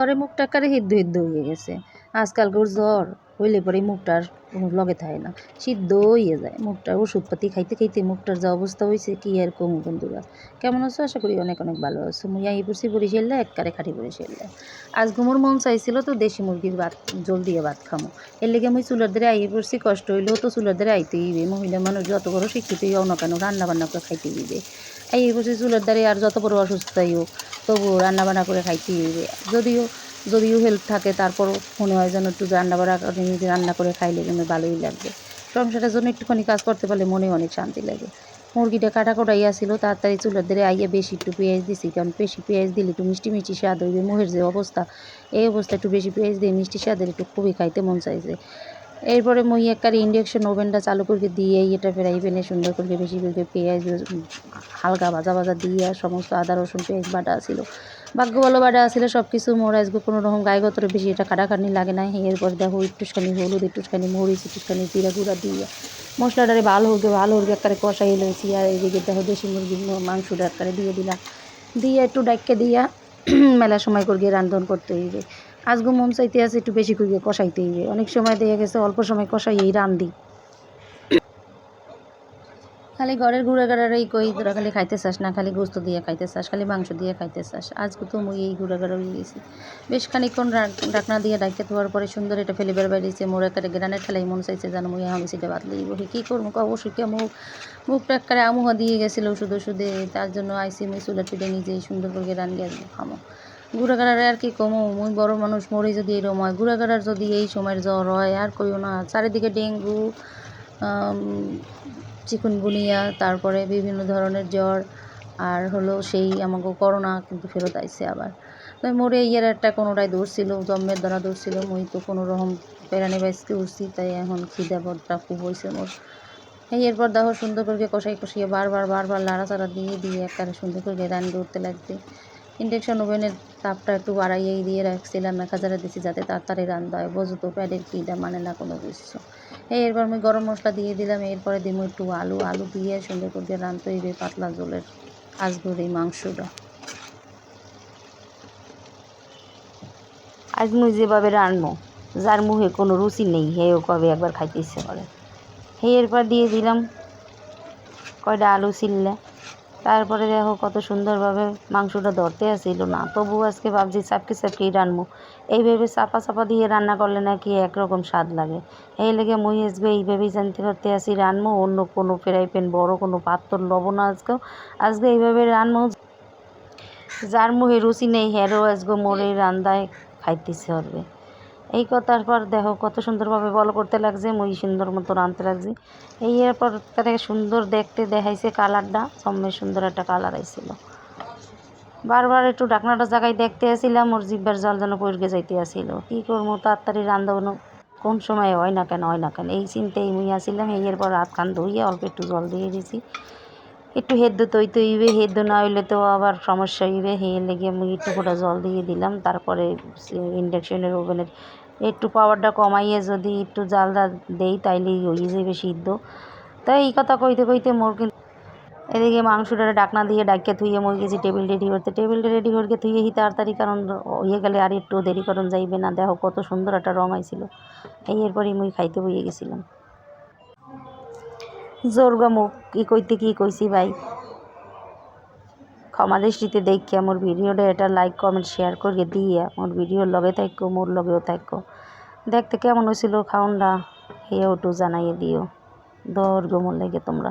পরে মুখটা একেবারে হিদ্ধ হিদ্ধ হয়ে গেছে। আজকালকার জ্বর হইলে পরে মুখটার লগে থাকে না। সিদ্ধ হয়ে যায়। মুখটার ওষুধপাতি খাইতে খাইতে মুখটার যা অবস্থা হয়েছে কি আর কম বন্ধুরা? কেমন আছো? আশা করি অনেক অনেক ভালো আছো। মুই আই পড়ছি বরিশালে একবারে খাটি বরিশালে। আজ ঘুমোর মন চাইছিল তো দেশি মুরগির ভাত, জল দিয়ে ভাত খামো। এর লেগে মুই চুলার দ্বারে আইয়ে পড়ছি, কষ্ট হইলেও তো চুলার দ্বারে আইতেই হইবে। মহিলা মানুষ যত বড় শিক্ষিতই হোক না কেন রান্না বান্না করে খাইতে হইবে। আইয়ে পড়ছি চুলার দ্বারে আর যত বড় অসুস্থতাই হোক তবুও রান্না বান্না করে খাইতে হইবে। যদিও যদিও হেল্প থাকে, তারপরও মনে হয় যেন একটু রান্না করে নিজে রান্না করে খাইলে যেন ভালোই লাগবে সংসারের জন্য একটুখানি কাজ করতে পারলে মনে অনেক শান্তি লাগে। মুরগিটা কাটা কোটাইয়া ছিল তাড়াতাড়ি চুলার ধরে আইয়া বেশি একটু পেঁয়াজ দিছি, কারণ বেশি পেঁয়াজ দিলে একটু মিষ্টি মিষ্টি স্বাদ হইবে মুহের যে অবস্থা, এই অবস্থা একটু বেশি পেঁয়াজ দিয়ে মিষ্টি স্বাদের একটু খুবই খাইতে মন চাইছে। এরপরে মই একবারে ইন্ডাকশন ওভেনটা চালু করে দিয়ে এটা ফ্রাই প্যানে সুন্দর করে বেশি করে পেঁয়াজ হালকা ভাজা ভাজা দিয়ে সমস্ত আদা, রসুন, পেঁয়াজ বাটা ছিল। ভাগ্য ভালো বাটা আসলে সব কিছু মোর আজকে কোনো রকম গায়ে গতরে বেশি, এটা কাটাকাটি লাগে না এরপর দেখো একটুখানি হলুদ, একটুখানি মরিচ, একটুখানি জিরা গুঁড়া দিয়ে মশলাটারে ভালো হোক ভালো হোক একবারে কষাই লইছি আর এদিকে দেখো দেশি মুরগির মাংসটা একবারে দিয়ে দিলাম। দিয়ে একটু ডাইকে দিয়া মেলা সময় করে গিয়ে রান্ধন করতে হইবে। আজগো মন চাইতে আছে একটু বেশি করে কষাইতে হইবে। অনেক সময় দেখা গেছে অল্প সময় কষাইয়েই রান্ধি। খালি ঘরের ঘুরে গাড়ারই কই তোরা খালি খাইতে চাস? না খালি গোস্ত দিয়ে খাইতে চাস, খালি মাংস দিয়ে খাইতে চাস। আজকে তো মুই এই ঘুরে গাড়া হয়ে গেছি। বেশ খানিক্ষণ ডাকনা দিয়ে ডাইকে ধোয়ার পরে সুন্দর এটা ফেলে বের বেরিয়েছে মোর একটা গ্রানের ঠেলাই মন চাইছে যেন মুই আমি সেটা বাদ লইব কী করব অবশ্যই কে মুখ মুখটা একবারে আমুহা দিয়ে গেছিল ওষুধ ওষুধে। তার জন্য আইসি মুই চুলের পিঠে নিজেই সুন্দর করে রান্নি আসব খামো। ঘুরাঘাড়ারে আর কি কমো? মুই বড় মানুষ, মরে যদি এরম হয়। ঘুরাঘাড়ার যদি এই সময়ের জ্বর হয়, আর কইও না। চারিদিকে ডেঙ্গু চিকুনগুনিয়া তারপরে বিভিন্ন ধরনের জ্বর, আর হলো সেই আমাকে করোনা কিন্তু ফেরত আইছে আবার। তাই মোরে ইয়ের একটা কোনোটাই দোষ ছিল, জন্মের দ্বারা দোষ ছিল, মুই তো কোনো রকম পেরানি বাইসকে উঠছি, তাই এখন খিদে বদটা খুব হয়েছে মোর। এই এরপর দেখো সুন্দর করে কষাই কষিয়ে বারবার বারবার লাড়াচাড়া দিয়ে দিয়ে একবারে সুন্দর করে রান উঠতে লাগছে। ইন্ডাকশন ওভেনের তাপটা একটু বাড়াইয়েই দিয়ে রাখছিলাম, এক হাজারে দিছি যাতে তাড়াতাড়ি রান্না হয় বোঝো তো প্যাডের কিটা মানে না কোনো কিছু। এরপর আমি গরম মশলা দিয়ে দিলাম, এরপরে দিব একটু আলু। আলু দিয়ে সুন্দর করে দিয়ে রানতে হইবে পাতলা জলের আজগুর এই মাংসটা। আজ মুই যেভাবে রান্নো যার মুখে কোনো রুচি নেই, হেও কবে একবার খাইতে ইচ্ছে করে। হে এরপর দিয়ে দিলাম কয়টা আলু ছিললে তারপরে দেখো কত সুন্দরভাবে মাংসটা ধরতে আসছিল না। তবু আজকে ভাবছি চাপকে চাপকেই রানবো এইভাবে চাপা চাপা দিয়ে রান্না করলে নাকি একরকম স্বাদ লাগে। এই লেগে মুই আসবে এইভাবেই জানতে করতে আসি রানবো অন্য কোনো ফ্রাই প্যান, বড়ো কোনো পাত্র লবো না আজকেও। আজকে এইভাবে রানবো যার মুহে রুচি নেই, হেরও আজকে মোরে রান্দায় খাইতেছে হবে এই কথার পর দেখো কত সুন্দরভাবে বল করতে লাগছে, মুই সুন্দর মতো রাঁধতে লাগছি। এই এরপর তাকে সুন্দর দেখতে দেখাইছে কালারটা সম্মের সুন্দর একটা কালার আইছিল। বারবার একটু ডাকনাটা জায়গায় দেখতে আসছিলাম ওর জিব্বার জল যেন পড়কে যাইতে আসিল। কী করব, তাড়াতাড়ি রান্ধানো কোন সময় হয় না কেন, হয় না কেন? এই চিন্তাই মুই আসিলাম, এই এরপর হাত খান ধুইয়ে অল্প একটু জল দিয়ে দিছি। একটু হেদ্দ তৈতে হইবে, হেদ্দ না হইলে তো আবার সমস্যা হইবে। হে লেগে মুই একটু ফোটা জল দিয়ে দিলাম, তারপরে ইন্ডাকশনের ওভেনের একটু পাওয়ারটা কমাইয়ে যদি একটু জালটা দেই তাইলেই হয়ে যাবে সিদ্ধ। তাই এই কথা কইতে কইতে মোর কিন্তু এদিকে মাংসটা ডাকনা দিয়ে ডাকিয়ে থুইয়ে মই গেছি টেবিল রেডি করতে। টেবিলটা রেডি করতে থুইয়ে হি তাড়াতাড়ি কারণ হয়ে গেলে আর একটু দেরি করন যাইবে না। দেখো কত সুন্দর একটা রং আইছিল। এই এরপরই মুই খাইতে বইয়ে গেছিলাম। জোরগা মুখ, কী কইতে কী কইছি ভাই? ক্ষমা দৃষ্টিতে দেখি মোর ভিডিওটা এটা লাইক কমেন্ট শেয়ার করিয়ে দিয়ে মোর ভিডিওর লগে থাকো মোর লগেও থাকো দেখতে কেমন হয়েছিল খাউনরা হেয়েও একটু জানাইয়ে দিও। দর গোমর লেগে তোমরা।